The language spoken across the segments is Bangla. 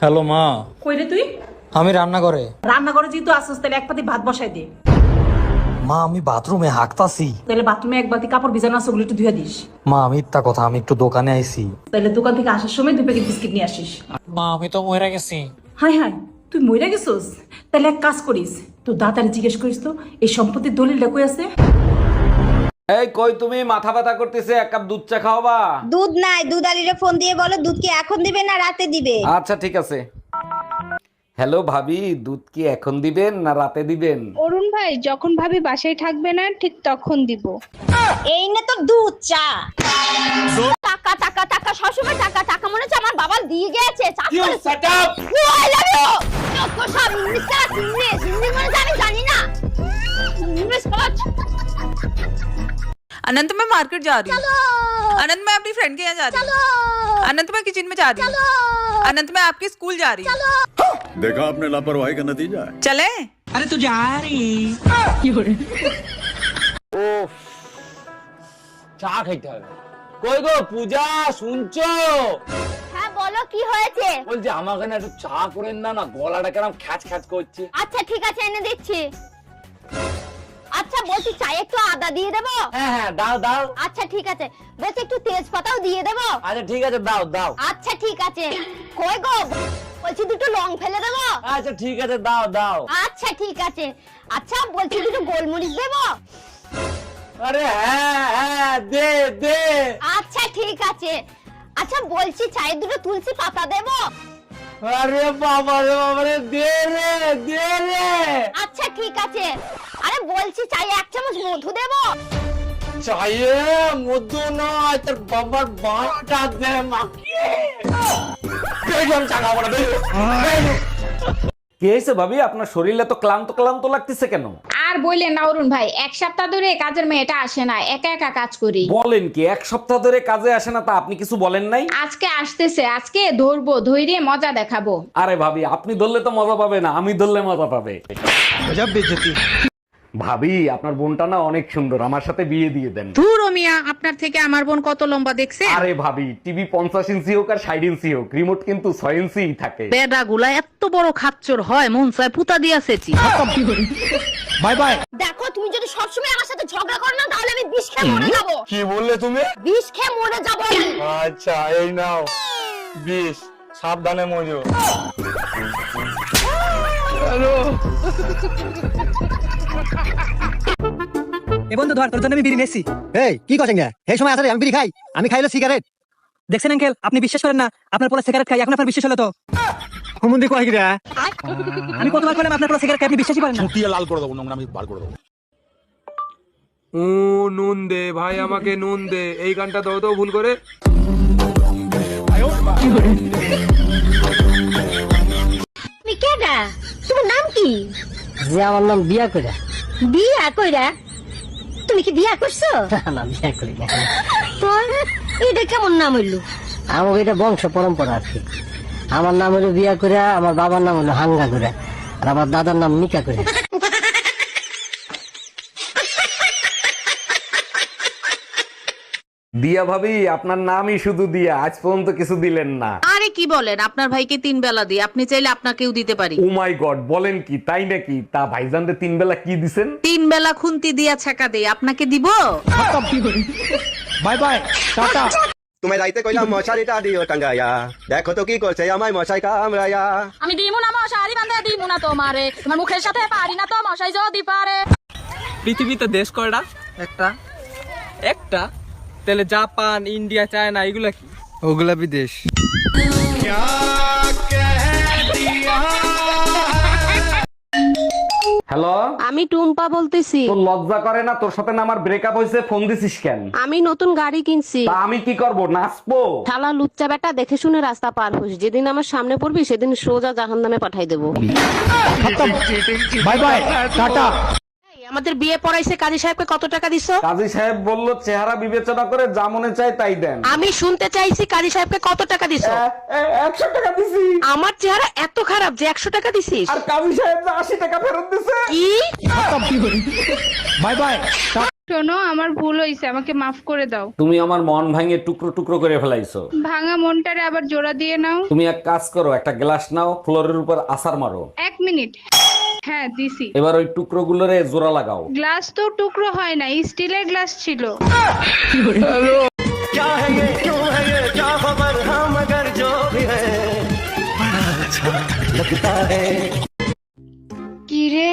হ্যালো মা। কই রে তুই? আমি রান্না করে রান্না করে যেহেতু আসছিস তাহলে এক পাতি ভাত বসাই দে। মা আমি বাথরুমে হাঁকতাছি। তাহলে বাথরুমে এক বাতি কাপড় ভিজানো আছে ওগুলো একটু ধুয়ে দিস। মা আমি ইত্যা কথা আমি একটু দোকানে আইছি। তাহলে দোকান থেকে আসার সময় দুই প্যাকেট বিস্কিট নিয়ে আসিস। মা আমি তো মরে গেছি। হাই হাই তুই মইরা গেছিস? তাহলে এক কাজ করিস তোর দাদারে জিজ্ঞেস করিস তো এই সম্পত্তির দলিলটা কই আছে? এই কই তুমি? মাথা ব্যথা করতেছে এক কাপ দুধ চা খাওয়াবা? দুধ নাই দুধ আলিরে ফোন দিয়ে বলো দুধ কি এখন দিবে না রাতে দিবে? আচ্ছা ঠিক আছে। হ্যালো ভাবি দুধ কি এখন দিবেন না রাতে দিবেন? অরুণ ভাই যখন ভাবি বাসায় থাকবে না ঠিক তখন দিব। এই না তো দুধ চা। টাকা টাকা টাকা সবসময় টাকা টাকা মনে হচ্ছে আমার বাবা দিয়ে গেছে চাষ করে। সব ইংলিশ ক্লাস ইংলিশ হিন্দি মনে হচ্ছে আমি জানি না। ইংলিশ अनंत मैं मार्केट जा रही हूँ अनंत मैं अपनी फ्रेंड के यहाँ जा रही हूँ अनंत मैं किचन में जा रही हूँ अनंत मैं आपके स्कूल जा रही हूँ देखा आपने लापरवाही का नतीजा है चले চা খাইতে হবে কই গো পূজা শুনছো হ্যাঁ বলো কি হয়েছে বলছি আমাকে না একটু চা করেন না না গলাটা কেমন খ্যাচ খ্যাচ করছে আচ্ছা ঠিক আছে এনে দিচ্ছি আচ্ছা বলছি চায়ে একটু আদা দিয়ে দেবো? হ্যাঁ হ্যাঁ দাও দাও। আচ্ছা ঠিক আছে। বলছি একটু তেজপাতাও দিয়ে দেবো? আচ্ছা ঠিক আছে দাও দাও। আচ্ছা ঠিক আছে। কই গো? বলছি দুটো লং ফেলে দেবো? আচ্ছা ঠিক আছে দাও দাও। আচ্ছা ঠিক আছে। আচ্ছা বলছি দুটো গোলমরিচ দেবো? আরে হ্যাঁ হ্যাঁ দে দে। আচ্ছা ঠিক আছে। আচ্ছা বলছি চায়ে দুটো তুলসী পাতা দেবো? আরে বাবা রে বাবা রে দে রে দে রে। আচ্ছা ঠিক আছে। আরে বলছি চাই এক চামচ মধু দেবো? চাইয়ে মধু নয় তোর বাবার বাটা দে মাকে। বেজন চা বড় না কি হয়েছে ভাবি আপনার শরীরে তো ক্লান্ত ক্লান্ত লাগতেছে কেন? আর বললেন না অরুণ ভাই এক সপ্তাহ ধরে কাজের মেয়েটা আসে না একা একা কাজ করি। বলেন কি এক সপ্তাহ ধরে কাজে আসে না তা আপনি কিছু বলেন নাই? আজকে আসতেছে আজকে ধরবো ধৈর্য মজা দেখাবো। আরে ভাবি আপনি ধরলে তো মজা পাবে না আমি ধরলে মজা পাবে। ভাবি আপনার বোনটা না অনেক সুন্দর আমার সাথে বিয়ে দিয়ে দেন। ধুর মিয়া আপনার থেকে আমার বোন কত লম্বা দেখছে? আরে ভাবি টিভি পঞ্চাশ ইঞ্চি হোক আর ষাট ইঞ্চি হোক রিমোট কিন্তু ছয় ইঞ্চি থাকে। বেডা গুলা এত বড় খাচ্চর হয় মন চায় পুতা দিয়াছেছি বাই বাই। দেখো তুমি যদি সবসময় আমার সাথে ঝগড়া করো না তাহলে আমি বিষ খেয়ে মরে যাব। কি বললে তুমি? বিষ খেয়ে মরে যাব। আচ্ছা এই নাও। বিষ সাবধানে মজো এ বন্ধু ধর তোর জন্য আমি বিড়ি এই কি করছেন এই সময় আসলে আমি বিড়ি খাই। আমি খাইলো সিগারেট দেখছেন আঙ্কেল আপনি বিশ্বাস করেন না আপনার পোলা সিগারেট খাই এখন আপনার বিশ্বাস হলো তো? হুমুন্দি কয় কিরা? আমি কতবার করলাম আপনার পোলা সিগারেট খাই আপনি বিশ্বাসই করেন না। ও নুন দে ভাই আমাকে নুন দে। এই গানটা দাও তো ভুল করে। তুমি তোমার নাম কি? যে আমার নাম বিয়া কইরা। বিয়া কইরা? তুমি কি বিয়া করছ? না বিয়া করি না তোর এটা কেমন নাম হইল? আমার এটা বংশ পরম্পরা আছে। আমার নাম হলো বিয়া করে আমার বাবার নাম হলো হাঙ্গা করে আর আমার দাদার নাম মিকা করে দিয়া ভাবি আপনার নামই শুধু দিয়া আজ পর্যন্ত কিছু দিলেন না। আরে কি বলেন আপনার ভাইকে তিন বেলা দিই আপনি চাইলে আপনাকেও দিতে পারি। ও মাই গড বলেন কি তাই নাকি? তা ভাইজানরে তিন বেলা কি দিছেন? তিন বেলা খুন্তি দিয়া ছাকা দেই আপনাকে দিব? Bye bye tata. তুমি রাইতে কইলাম মশারিটা দিও টাঙ্গাইয়া দেখো তো কি করছে আমায় মশাই কামড়াইয়া। আমি দিমু না মশারি বান্ধে দিমু না তোমারে। তোমার মুখের সাথে পারি না তো মশাই যদি পারে। পৃথিবীতে দেশ কয়টা? একটা। একটা? তাহলে জাপান ইন্ডিয়া চায়না এগুলা কি? ওগুলা বিদেশ। হ্যালো? আমি টুম্পা বলতেছি। তোর লজ্জা করে না? তোর সাথে না আমার ব্রেকআপ হয়েছে ফোন দিছিস কেন? আমি নতুন গাড়ি কিনছি। তা আমি কি করব? নাচবো? শালা লুচ্চা বেটা দেখে শুনে রাস্তা পার হোস। যেদিন আমার সামনে পড়বি সেদিন সোজা জাহান নামে পাঠাই দেবো। Bye bye tata. আমাদের বিয়ে পড়াইছে কাজী সাহেবকে কত টাকা দিছো? কাজী সাহেব বলল চেহারা বিবেচনা করে যা মনে চায় তাই দেন। আমি শুনতে চাইছি কাজী সাহেবকে কত টাকা দিছো? একশো টাকা দিছি। আমার চেহারা এত খারাপ যে একশো টাকা দিছিস। আর কাজী সাহেব যে আশি টাকা ফেরত দিছে? কি বাই বাই। শোনো আমার ভুল হয়েছে আমাকে মাফ করে দাও। তুমি আমার মন ভাঙে টুকরো টুকরো করে ফেলাইছো। ভাঙা মনটারে আবার জোড়া দিয়ে নাও। তুমি এক কাজ করো একটা গ্লাস নাও ফ্লোরের উপর আসার মারো। এক মিনিট। হ্যাঁ দিছি। এবার ওই টুকরো গুলোরে জোড়া লাগাও। গ্লাস তো টুকরো হয় না স্টিলের গ্লাস ছিল। কিরে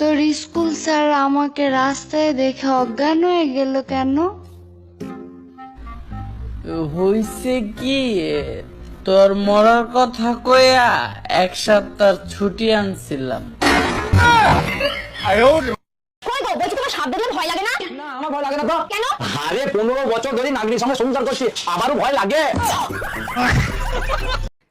তোর স্কুল স্যার আমাকে রাস্তায় দেখে অজ্ঞান হয়ে গেল কেন? হইছে কি? তোর মরার কথা কইয়া এক সপ্তাহ ছুটি আনছিলাম। ভয় লাগে না? না আমার ভয় লাগে না তো কেন? আরে পনেরো বছর ধরে নাগরিক সঙ্গে সংসার করছি আবারও ভয় লাগে।